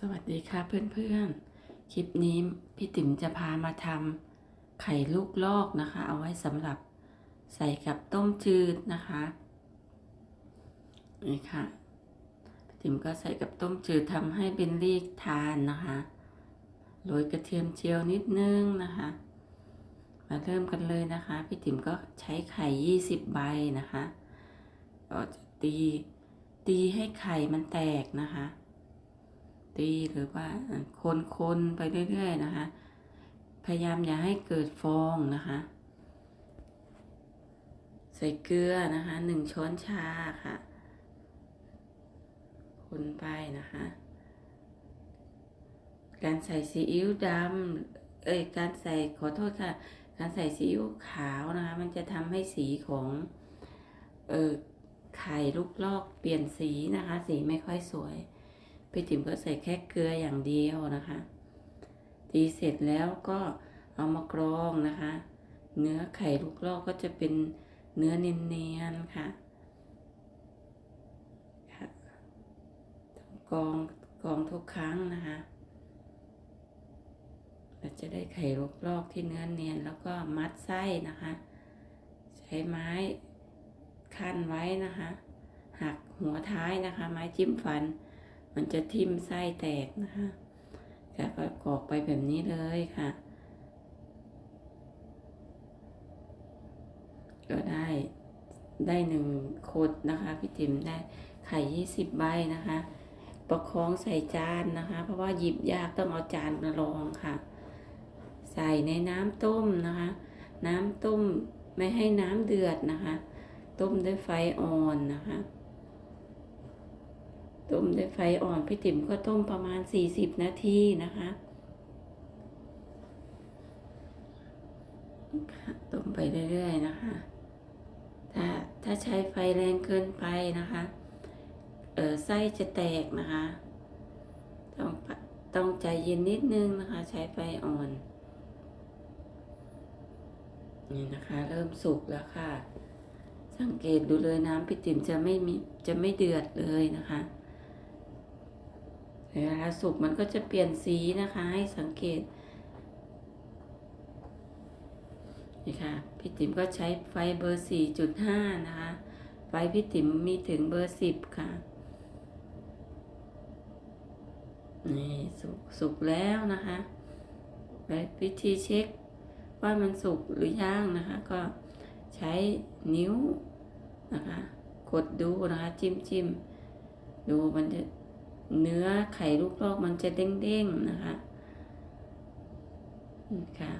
สวัสดีค่ะเพื่อนๆ คลิปนี้พี่ติ๋มจะพามาทำไข่ลูกลอกนะคะ เอาไว้สำหรับใส่กับต้มจืดนะคะนี่ค่ะ พี่ติ๋มก็ใส่กับต้มจืดทำให้เบนลี่ทานนะคะโรยกระเทียมเจียวนิดนึงนะคะ มาเริ่มกันเลยนะคะ พี่ติ๋มก็ใช้ไข่ 20 ใบนะคะก็จะตีตีให้ไข่มันแตกนะคะ ตีหรือว่าคนๆไปเรื่อยๆนะคะ พยายามอย่าให้เกิดฟองนะคะ ใส่เกลือนะคะหนึ่งช้อนชาค่ะ คนไปนะคะ การใส่ซีอิ๊วดำเอ้ยการใส่ขอโทษค่ะ การใส่ซีอิ๊วขาวนะคะ มันจะทำให้สีของเออไข่ลูกลอกเปลี่ยนสีนะคะ สีไม่ค่อยสวย พี่ติ๋มก็ใส่แค่เกลืออย่างเดียวนะคะ ตีเสร็จแล้วก็เอามากรองนะคะ เนื้อไข่ลูกลอกก็จะเป็นเนื้อเนียนๆค่ะค่ะกรองกรองทุกครั้งนะคะเราจะได้ไข่ลูกลอกที่เนื้อเนียนแล้วก็มัดไส้นะคะ ใช้ไม้ขั้นไว้นะคะ หักหัวท้ายนะคะ ไม้จิ้มฟัน มันจะทิ่มไส้แตกนะคะแล้วก็กรอกไปแบบนี้เลยค่ะ ก็ได้ได้หนึ่งขดนะคะพี่ติ๋มได้ไข่ยี่สิบใบนะคะ ประคองใส่จานนะคะ เพราะว่าหยิบยากต้องเอาจานมารองค่ะ ใส่ในน้ำต้มนะคะ น้ำต้มไม่ให้น้ำเดือดนะคะ ต้มด้วยไฟอ่อนนะคะ ต้มด้วยไฟอ่อนพี่ติ๋มก็ต้มประมาณ 40 นาทีนะคะ ต้มไปเรื่อยๆนะคะ ถ้าถ้าใช้ไฟแรงเกินไปนะคะ เออไส้จะแตกนะคะ ต้องต้องใจเย็นนิดนึงนะคะ ใช้ไฟอ่อน นี่นะคะ เริ่มสุกแล้วค่ะสังเกตดูเลยน้ำพี่ติ๋มจะไม่มีจะไม่เดือดเลยนะคะ เวลาสุกมันก็จะเปลี่ยนสีนะคะ ให้สังเกตนี่ค่ะพี่ติ๋มก็ใช้ไฟเบอร์ 4.5 นะคะ ไฟพี่ติ๋มมีถึงเบอร์ 10 ค่ะ นี่สุกสุกแล้วนะคะและวิธีเช็คว่ามันสุกหรือยังนะคะ ก็ใช้นิ้วนะคะ กดดูนะคะ จิ้มจิ้มดูมันจะ เนื้อไข่ลูกลอกมันจะเด้งๆนะคะอืมค่ะ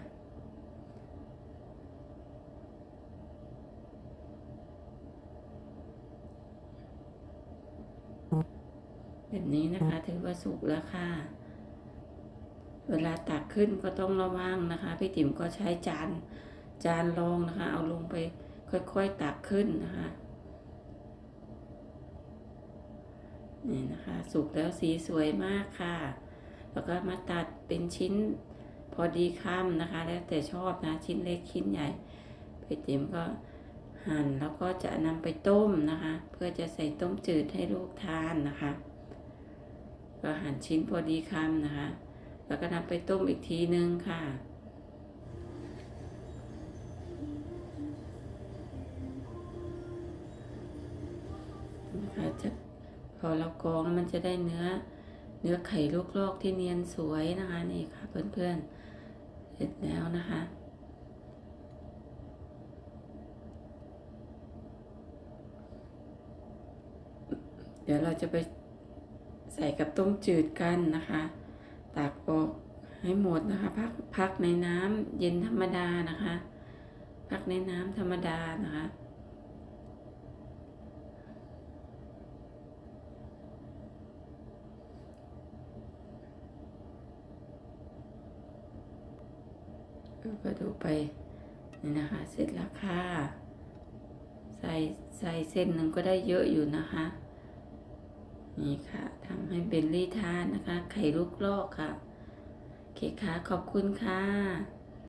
แบบนี้นะคะถือว่าสุกแล้วค่ะ เวลาตักขึ้นก็ต้องระวังนะคะ พี่ติ๋มก็ใช้จานจานรองนะคะ เอาลงไปค่อยๆตักขึ้นนะคะ นี่นะคะ สุกแล้วสีสวยมากค่ะ แล้วก็มาตัดเป็นชิ้นพอดีคำนะคะ แล้วแต่ชอบนะชิ้นเล็กชิ้นใหญ่พี่ติ๋มก็หั่นแล้วก็จะนำไปต้มนะคะ เพื่อจะใส่ต้มจืดให้ลูกทานนะคะ ก็หั่นชิ้นพอดีคำนะคะ แล้วก็นำไปต้มอีกทีนึงค่ะนะคะจะ อเรากรองแล้วมันจะได้เนื้อ เนื้อไข่ลูกลอกที่เนียนสวยนะคะนี่ค่ะเพื่อนๆเสร็จแล้วนะคะเดี๋ยวเราจะไปใส่กับต้มจืดกันนะคะตักออกให้หมดนะคะ พักพักในน้ำเย็นธรรมดานะคะ พักในน้ำธรรมดานะคะ ก็ดูไปนี่นะคะ เสร็จแล้วค่ะ ใส่ใส่เส้นหนึ่งก็ได้เยอะอยู่นะคะ นี่ค่ะทำให้เบลลี่ทานนะคะ ไข่ลูกลอกค่ะ โอเคค่ะ ขอบคุณค่ะ